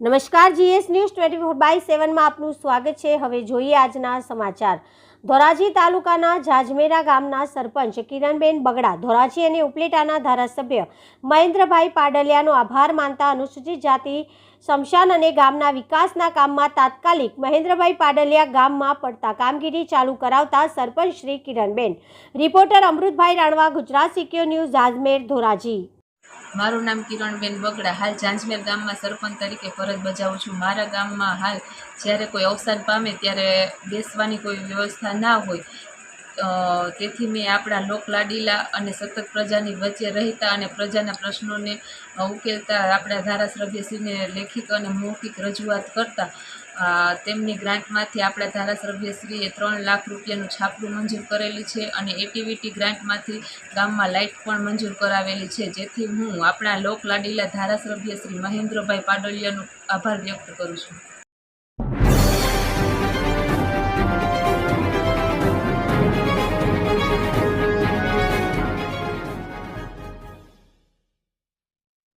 નમસ્કાર, GS news twenty four by સેવનમાં આપનું સ્વાગત છે. હવે જોઈએ આજના સમાચાર. ધોરાજી તાલુકાના જાજમેરા ગામના સરપંચ કિરણબેન બગડા, ધોરાજી અને ઉપલેટાના ધારાસભ્ય મહેન્દ્રભાઈ પાડલિયાનો આભાર માનતા અનુસૂચિત જાતિ શમશાન અને ગામના વિકાસના કામમાં તાત્કાલિક મહેન્દ્રભાઈ પાડલિયા ગામમાં પડતા કામગીરી ચાલુ કરાવતા sarpanch Shri Kiranben. Reporter Amrutbhai Ranva, Gujarat secure news Jajmer Dhoraji. મારું નામ કિરણબેન બગડા. હાલ જાંજમેર ગામમાં સરપંચ તરીકે ફરજ બજાવું છું. મારા ગામમાં હાલ જ્યારે કોઈ અવસાન પામે ત્યારે બેસવાની કોઈ વ્યવસ્થા ના હોય તેથી મેં આપણા લોકલાડીલા અને સતત પ્રજાની વચ્ચે રહેતા અને પ્રજાના પ્રશ્નોને ઉકેલતા આપણા ધારાસભ્યશ્રીને લેખિત અને મૌખિક રજૂઆત કરતા તેમની ગ્રાન્ટમાંથી આપણા ધારાસભ્યશ્રીએ ત્રણ લાખ રૂપિયાનું છાપરું મંજૂર કરેલી છે અને એટીવીટી ગ્રાન્ટમાંથી ગામમાં લાઇટ પણ મંજૂર કરાવેલી છે, જેથી હું આપણા લોકલાડીલા ધારાસભ્ય શ્રી મહેન્દ્રભાઈ પાડોલિયાનો આભાર વ્યક્ત કરું છું.